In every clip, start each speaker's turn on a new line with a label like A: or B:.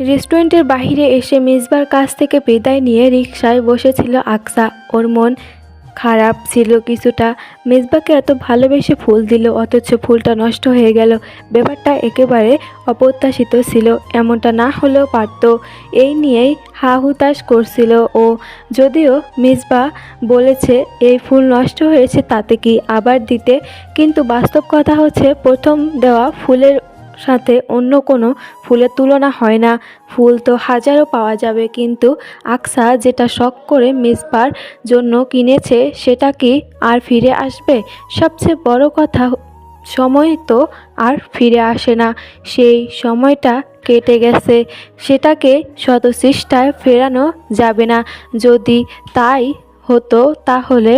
A: রেস্টুরেন্টের বাইরে এসে মেজবার কাছ থেকে বিদায় নিয়ে রিকশায় বসেছিল আকসা। ওর মন খারাপ ছিল কিছুটা। মেজবাকে এত ভালোবেসে ফুল দিল, অথচ ফুলটা নষ্ট হয়ে গেল। ব্যাপারটা একেবারে অপ্রত্যাশিত ছিল, এমনটা না হলেও পারত। এই নিয়েই হা হুতাশ করছিল ও। যদিও মেজবা বলেছে, এই ফুল নষ্ট হয়েছে তাতে কি আবার দিতে? কিন্তু বাস্তব কথা হচ্ছে, প্রথম দেওয়া ফুলের সাথে অন্য কোনো ফুলের তুলনা হয় না। ফুল তো হাজারও পাওয়া যাবে, কিন্তু আকসা যেটা শখ করে মেজবার জন্য কিনেছে, সেটা কি আর ফিরে আসবে? সবচেয়ে বড় কথা, সময় তো আর ফিরে আসে না। সেই সময়টা কেটে গেছে, সেটাকে শত চেষ্টায় ফেরানো যাবে না। যদি তাই হতো, তাহলে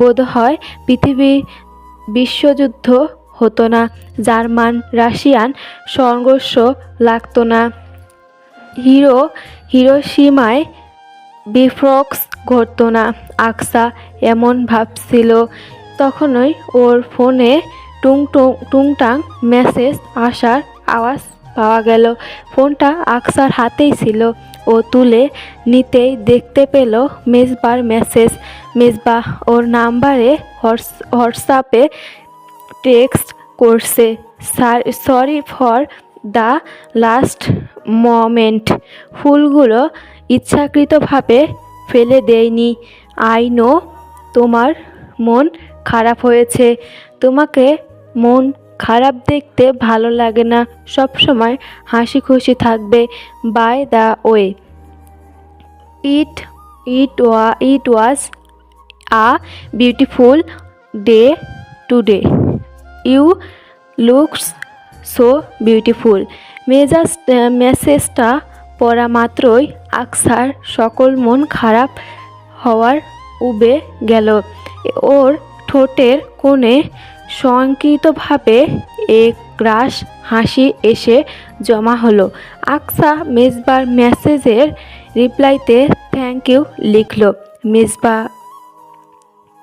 A: বোধ হয় পৃথিবী বিশ্বযুদ্ধ হতো না। জার্মান, রাশিয়ান সংঘর্ষ লাগতো না। হিরো হিরোসীমায় বিফ্রক্স ঘটতো না। আকসা এমন ভাবছিল। তখনই ওর ফোনে টুং টুংটাং মেসেজ আসার আওয়াজ পাওয়া গেল। ফোনটা আকসার হাতেই ছিল। ও তুলে নিতেই দেখতে পেল মেজবার মেসেজ। মেজবা, ওর নাম্বারে হোয়াটস, হোয়াটসঅ্যাপে টেক্সট করছে। Sorry for the last moment. ফুলগুলো ইচ্ছাকৃতভাবে ফেলে দেয়নি। আই নো, তোমার মন খারাপ হয়েছে। তোমাকে মন খারাপ দেখতে ভালো লাগে না। সব সময় হাসি খুশি থাকবে। By the way. It it ওয়া, it was a beautiful day today. You looks so beautiful. মেজাজ, মেসেজটা পড়া মাত্রই আকসার সকল মন খারাপ হওয়ার উবে গেল। ওর ঠোঁটের কোণে সংকৃতভাবে এক গ্রাস হাসি এসে জমা হলো। আকসা মেজবার মেসেজের রিপ্লাইতে থ্যাংক ইউ লিখল। মেজবা,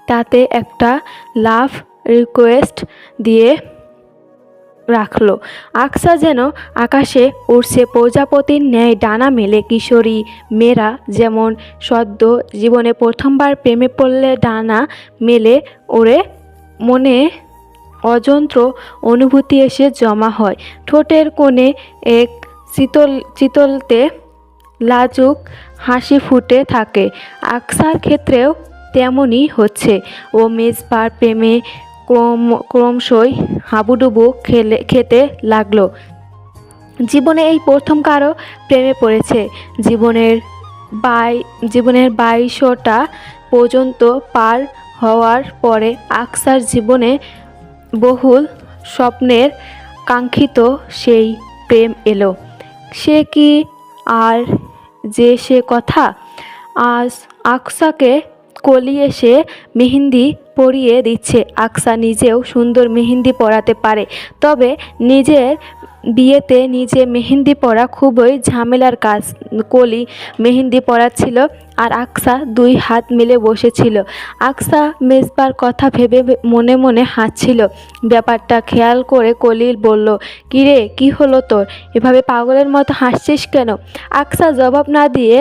A: তাতে একটা লাভ রিকোয়েস্ট দিয়ে রাখল। আকসা যেন আকাশে উড়ছে, প্রজাপতির ন্যায় ডানা মেলে কিশোরী মেয়েরা যেমন সদ্য জীবনে প্রথমবার প্রেমে পড়লে ডানা মেলে ওরে মনে অযন্ত্র অনুভূতি এসে জমা হয়। ঠোঁটের কোণে এক চিতল চিতলতে লাজুক হাসি ফুটে থাকে। আকসার ক্ষেত্রেও তেমনই হচ্ছে ও মেজবার প্রেমে ক্রম, ক্রমশই হাবুডুবু খেলে, খেতে লাগল। জীবনে এই প্রথম কারও প্রেমে পড়েছে। জীবনের বাই, জীবনের বাইশটা পর্যন্ত পার হওয়ার পরে আকসার জীবনে বহুল স্বপ্নের কাঙ্ক্ষিত সেই প্রেম এলো। সে কি আর যে সে কথা? আজ আকসাকে কলিয়ে সে মেহেন্দি পরিয়ে দিচ্ছে। আকসা নিজেও সুন্দর মেহেন্দি পরাতে পারে। তবে নিজের বিয়েতে নিজে মেহেন্দি পরা খুবই ঝামেলার কাজ। কলি মেহেন্দি পরাচ্ছিল আর আকসা দুই হাত মিলে বসেছিল। আকসা মেজবার কথা ভেবে মনে মনে হাসছিল। ব্যাপারটা খেয়াল করে কলিল বলল, কিরে, কি হলো তোর? এভাবে পাগলের মতো হাসছিস কেন? আকসা জবাব না দিয়ে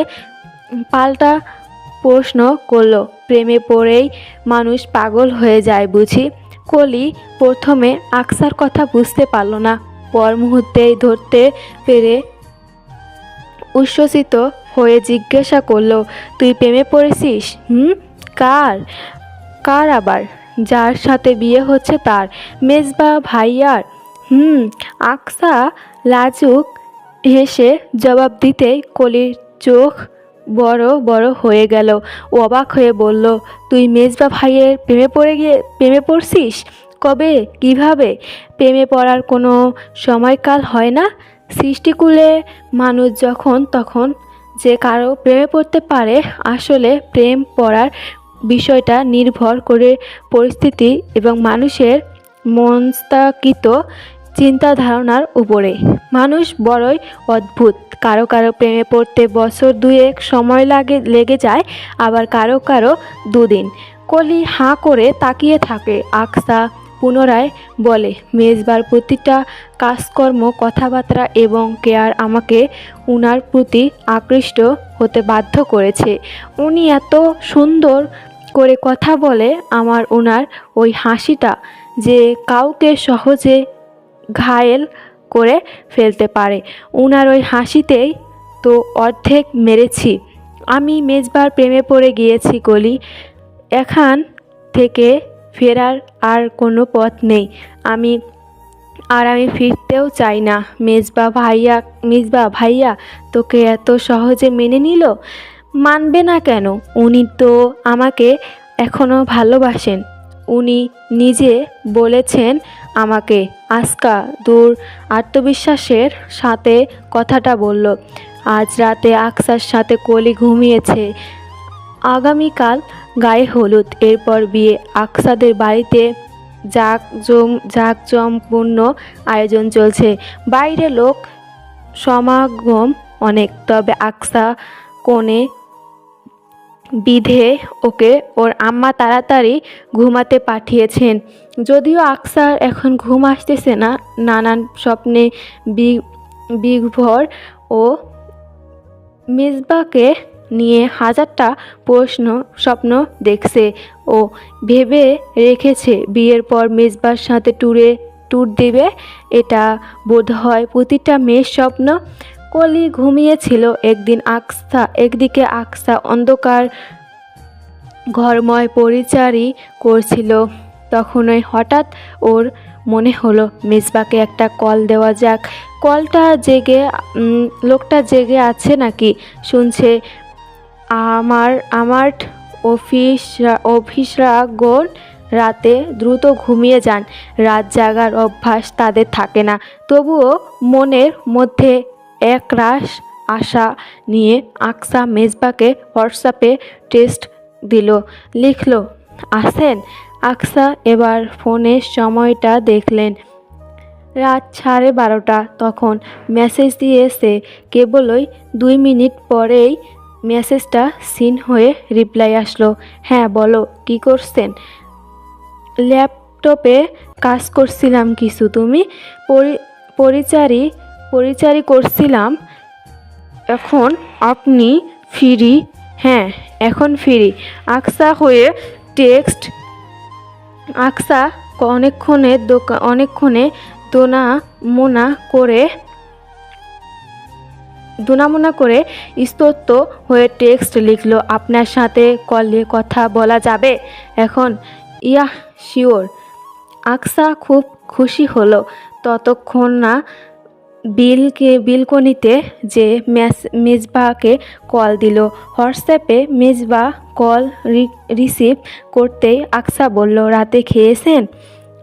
A: পাল্টা প্রশ্ন করল। প্রেমে পড়েই মানুষ পাগল হয়ে যায় বুঝি। কলি প্রথমে আকসার কথা বুঝতে পারল না। পর মুহূর্তেই ধরতে পেরে উচ্ছ্বসিত হয়ে জিজ্ঞাসা করল, তুই প্রেমে পড়েছিস? হুম? কার? কার আবার? যার সাথে বিয়ে হচ্ছে তার? মেজবা ভাইয়ার? হুম? আকসা লাজুক হেসে জবাব দিতেই কলির চোখ বড় বড় হয়ে গেল। ও অবাক হয়ে বলল, তুই মেজবা ভাইয়ের প্রেমে পড়ে গিয়ে, প্রেমে পড়ছিস? কবে? কীভাবে? প্রেমে পড়ার কোনো সময়কাল হয় না? সৃষ্টিকুলে মানুষ যখন, তখন যে কারও প্রেমে পড়তে পারে, আসলে প্রেম পড়ার বিষয়টা নির্ভর করে পরিস্থিতি এবং মানুষের মনস্তাকৃত চিন্তা ধারণার উপরে। মানুষ বড়ই অদ্ভুত। কারও কারও প্রেমে পড়তে বছর দুয়েক সময় লাগে, লেগে যায়, আবার কারও কারও দুদিন। কলি হাঁ করে তাকিয়ে থাকে, আকসা পুনরায় বলে, মেজবার প্রতিটা কাজকর্ম, কথাবার্তা এবং কেয়ার আমাকে উনার প্রতি আকৃষ্ট হতে বাধ্য করেছে। উনি এত সুন্দর করে কথা বলে আমার ওনার ওই হাসিটা যে কাউকে সহজে ঘায়েল করে ফেলতে পারে। উনার ওই হাসিতেই তো অর্ধেক মেরেছি। আমি মেজবার প্রেমে পড়ে গিয়েছি, কলি। এখান থেকে ফেরার আর কোনো পথ নেই। আমি, আর আমি ফিরতেও চাই না। মেজবা ভাইয়া মেজবা ভাইয়া, তোকে এত সহজে মেনে নিল? মানবে না কেন? উনি তো আমাকে এখনও ভালোবাসেন। উনি নিজে বলেছেন আমাকে। আজকা দূর আত্মবিশ্বাসের সাথে কথাটা বলল। আজ রাতে আকসার সাথে কলি ঘুমিয়েছে। আগামীকাল গায়ে হলুদ। এরপর বিয়ে। আকসাদের বাড়িতে জাক জম জাঁকজমপূর্ণ আয়োজন চলছে। বাইরে লোক সমাগম অনেক। তবে আকসা কোণে বিধে ওকে, ওর আম্মা তাড়াতাড়ি ঘুমাতে পাঠিয়েছেন। যদিও আকসার এখন ঘুম আসতেছে না, নানান স্বপ্নে বি- বিভোর ও মিসবাকে নিয়ে হাজারটা প্রশ্ন, স্বপ্ন দেখছে ও ভেবে রেখেছে বিয়ের পর মেজবার সাথে ট্যুরে ট্যুর দেবে। এটা বোধ হয় প্রতিটা মেয়ের স্বপ্ন। কলি ঘুমিয়েছিল একদিন আকসা, একদিকে আকসা অন্ধকার ঘরময় পরিচারই করছিল। তখনই হঠাৎ ওর মনে হলো মেজবাকে একটা কল দেওয়া যাক। কলটা জেগে লোকটা জেগে আছে নাকি? শুনছে আমার আমার অফিস অফিসরা গোল রাতে দ্রুত ঘুমিয়ে যান। রাত জাগার অভ্যাস তাদের থাকে না। তবুও মনের মধ্যে এক রাস আশা নিয়ে আকসা মেজবাকে হোয়াটসঅ্যাপে টেস্ট দিল, লিখলো, আসেন। আকসা এবার ফোনের সময়টা দেখলেন রাত সাড়ে বারোটা। তখন মেসেজ দিয়েছে, কেবলই দুই মিনিট পরেই মেসেজটা সিন হয়ে রিপ্লাই আসলো হ্যাঁ বলো, কি করছেন? ল্যাপটপে কাজ করছিলাম কিছু, তুমি? পরি- পরিচারি পরিচারি করছিলাম, এখন আপনি ফ্রি। হ্যাঁ এখন ফ্রি। আকসা হয়ে টেক্সট, আকসা অনেকক্ষণে দোকা, অনেকক্ষণে দোনা মোনা করে, দুনামুনা করে স্তোত্র হয়ে টেক্সট লিখলো, আপনার সাথে কলে কথা বলা যাবে? এখন, ইয়াহ, শিওর। আকসা খুব খুশি হলো। ততক্ষণ না বিলকে, বিলকনিতে যে মেস, মেজবাকে কল দিল। হোয়াটসঅ্যাপে মেজবা কল রিসিভ করতেই আকসা বলল, রাতে খেয়েছেন?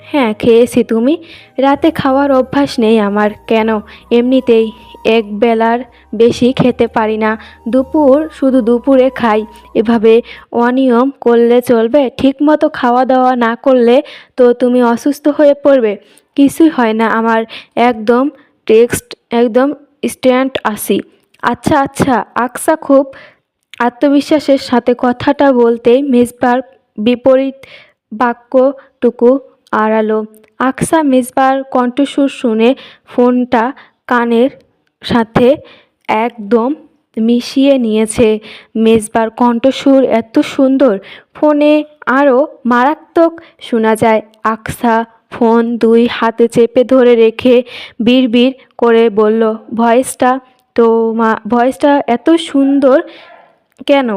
A: হ্যাঁ খেয়েছি তুমি। রাতে খাওয়ার অভ্যাস নেই আমার। কেন? এমনিতেই এক বেলার বেশি খেতে পারি না। দুপুর, শুধু দুপুরে খাই। এভাবে অনিয়ম করলে চলবে? ঠিকমতো খাওয়া দাওয়া না করলে তো তুমি অসুস্থ হয়ে পড়বে? কিছুই হয় না আমার। একদম টেক্সট একদম স্ট্যান্ড আসি। আচ্ছা আচ্ছা আকসা খুব আত্মবিশ্বাসের সাথে কথাটা বলতেই মেজবার বিপরীত বাক্যটুকু আড়ালো। আকসা মেজবার কণ্ঠস্বর শুনে ফোনটা কানের সাথে একদম মিশিয়ে নিয়েছে। মেজবার কণ্ঠস্বর এত সুন্দর, ফোনে আরও মারাত্মক শোনা যায়। আকসা ফোন দুই হাতে চেপে ধরে রেখে বিড়বিড় করে বলল, ভয়েসটা তো মা, ভয়েসটা এত সুন্দর কেন?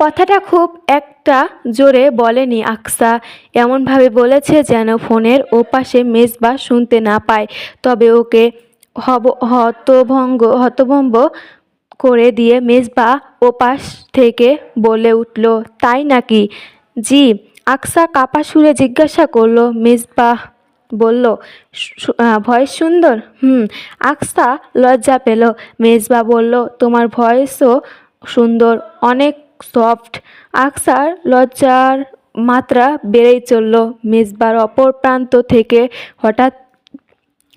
A: কথাটা খুব একটা জোরে বলেনি আকসা। এমনভাবে বলেছে যেন ফোনের ওপাশে মেজবা শুনতে না পায়, তবে ওকে হব, হতভঙ্গ, হতভম্ব করে দিয়ে মেজবা ওপাশ থেকে বলে উঠল, তাই নাকি? জি আকসা কাপা সুরে জিজ্ঞাসা করল মেজবা বলল ভয়েস সুন্দর? হুম। আকসা লজ্জা পেল। মেজবা বলল, তোমার ভয়েসও সুন্দর, অনেক সফট। আকসার লজ্জার মাত্রা বেড়েই চলল। মেজবার অপর প্রান্ত থেকে হঠাৎ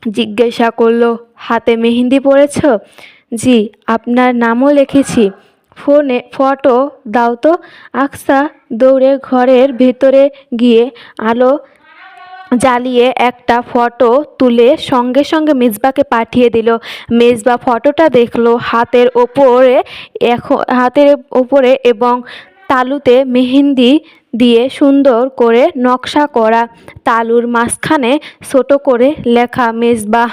A: জিজ্ঞাসা করল, হাতে মেহেন্দি পড়েছ জি, আপনার নামও লিখেছি। ফোনে ফটো দাও তো। আকসা দৌড়ে ঘরের ভেতরে গিয়ে আলো জ্বালিয়ে একটা ফটো তুলে সঙ্গে সঙ্গে মেজবাকে পাঠিয়ে দিল। মেজবা ফটোটা দেখল হাতের ওপরে এখন হাতের ওপরে এবং তালুতে মেহেন্দি দিয়ে সুন্দর করে নকশা করা তালুর মাঝখানে ছোট করে লেখা। মেজবা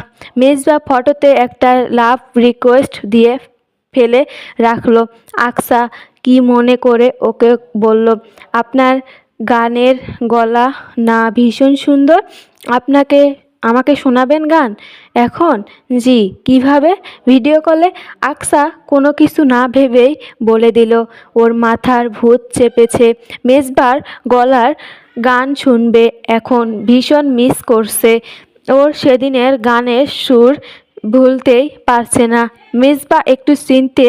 A: মেজবা ফটোতে একটা লাভ রিকোয়েস্ট দিয়ে ফেলে রাখল। আকসা কি মনে করে ওকে বলল, আপনার গানের গলা না ভীষণ সুন্দর? আপনাকে, আমাকে শোনাবেন গান? এখন? জি, কীভাবে? ভিডিও কলে আকসা কোনো কিছু না ভেবেই বলে দিল। ওর মাথার ভূত চেপেছে। মেজবার গলার গান শুনবে এখন, ভীষণ মিস করছে। ওর সেদিনের গানের সুর ভুলতেই পারছে না। মেজবা একটু চিনতে,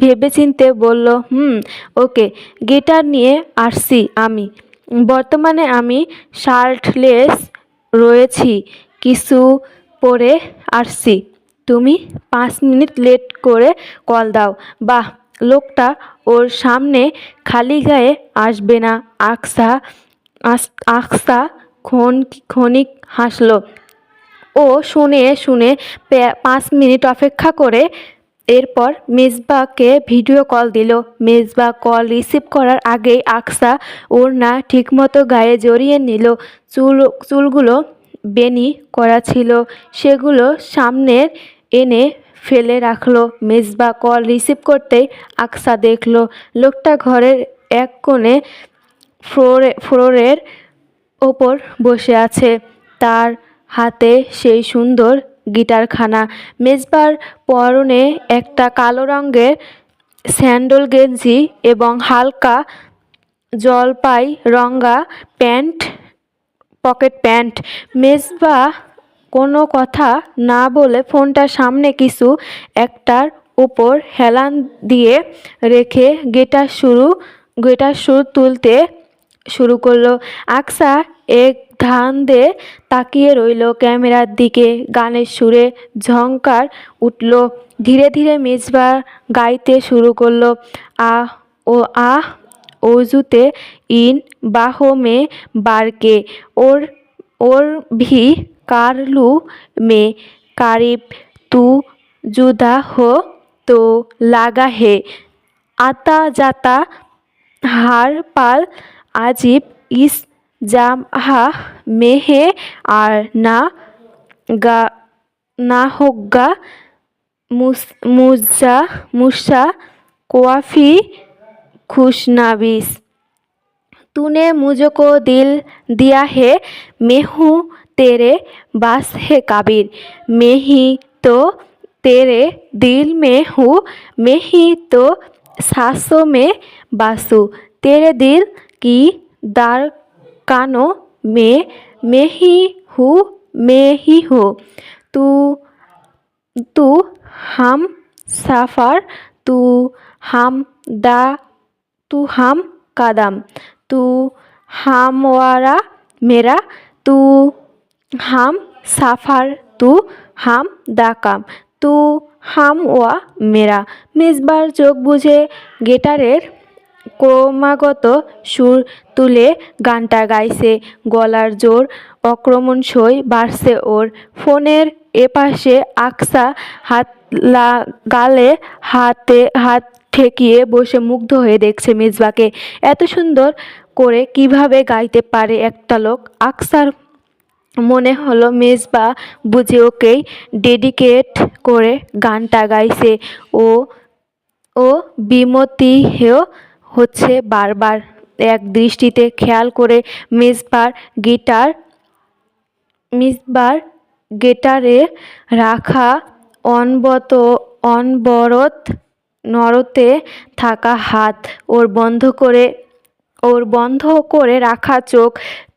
A: ভেবেচিন্তে বলল, হুম, ওকে, গিটার নিয়ে আসছি আমি। বর্তমানে আমি শার্টলেস রয়েছি, কিছু পরে আসছি। তুমি পাঁচ মিনিট লেট করে কল দাও। বাহ, লোকটা ওর সামনে খালি গায়ে আসবে না। আকসা আকসা ক্ষণ, ক্ষণিক হাসলো। ও শুনে শুনে পাঁচ মিনিট অপেক্ষা করে এরপর মেজবাকে ভিডিও কল দিল। মেজবা কল রিসিভ করার আগেই আকসা ওর না ঠিকমতো গায়ে জড়িয়ে নিল। চুল, চুলগুলো বেনি করা ছিল। সেগুলো সামনের এনে ফেলে রাখল। মেজবা কল রিসিভ করতেই আকসা দেখল, লোকটা ঘরের এক কোণে ফ্লোরে, ফ্লোরের ওপর বসে আছে। তার হাতে সেই সুন্দর গিটারখানা। মেজবার পরনে একটা কালো রঙের স্যান্ডল গেঞ্জি এবং হালকা জলপাই রঙা প্যান্ট, পকেট প্যান্ট। মেজবা কোনো কথা না বলে ফোনটা সামনে কিছু একটার উপর হেলান দিয়ে রেখে গিটার শুরু, গিটার সুর তুলতে শুরু করল। আকসা এক ধান দিয়ে তাকিয়ে রইল ক্যামেরার দিকে। গানের সুরে ঝঙ্কার উঠল। ধীরে ধীরে মেজবা গাইতে শুরু করল। আ ও আহ ওজুতে ইন বাহ মে বারকে। ওর ওর ভি কারলু মে। কারিব তু জুদা হো তো লাগা হে। আতা জাতা হার পাল আজিব ইস জামহা মেহে আর না গা না হোগা মুস মুজা মুসা কোয়াফি खुशनबीस तूने मुझको दिल दिया है मैं हूँ तेरे बास है काबिर मैं ही तो तेरे दिल में हूँ मैं ही तो सांसों में बासू तेरे दिल की दारकानों কানো মে, মেহি হু মেহি হু। তু তু হাম সাফার, তু হাম দা, তু হাম কাদাম। তু হামওয়ারা মেরা, তু হাম সাফার, তু হাম দাকাম। তু হাম ওয়া মেরা। মেজবার চোখ বুঝে গেটারের ক্রমাগত সুর তুলে গানটা গাইছে। গলার জোর অক্রমণসই বাড়ছে ওর। ফোনের এপাশে আকসা হাত গালে হাতে, হাত ঠেকিয়ে বসে মুগ্ধ হয়ে দেখছে মেজবাকে। এত সুন্দর করে কীভাবে গাইতে পারে একটা লোক? আকসার মনে হলো মেজবা বুঝে ওকেই ডেডিকেট করে গানটা গাইছে। ও ও বিমতি হেয় হচ্ছে বারবার এক দৃষ্টিতে খেয়াল করে মেজবার গিটার, মিসবার গিটারে রাখা অনবত, অনবরত নরতে থাকা হাত, ওর বন্ধ করে, ওর বন্ধ করে রাখা চোখ,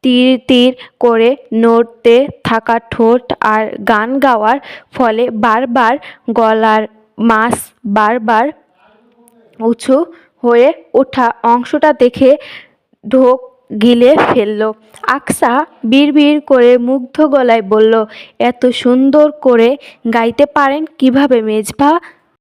A: তীর তীর করে নড়তে থাকা ঠোঁট আর গান গাওয়ার ফলে বারবার গলার মাস বারবার উঁচু হয়ে ওঠা অংশটা দেখে ঢোক গিলে ফেলল। আকসা বিড়বিড় করে মুগ্ধ গলায় বলল, এত সুন্দর করে গাইতে পারেন কীভাবে মেজবা?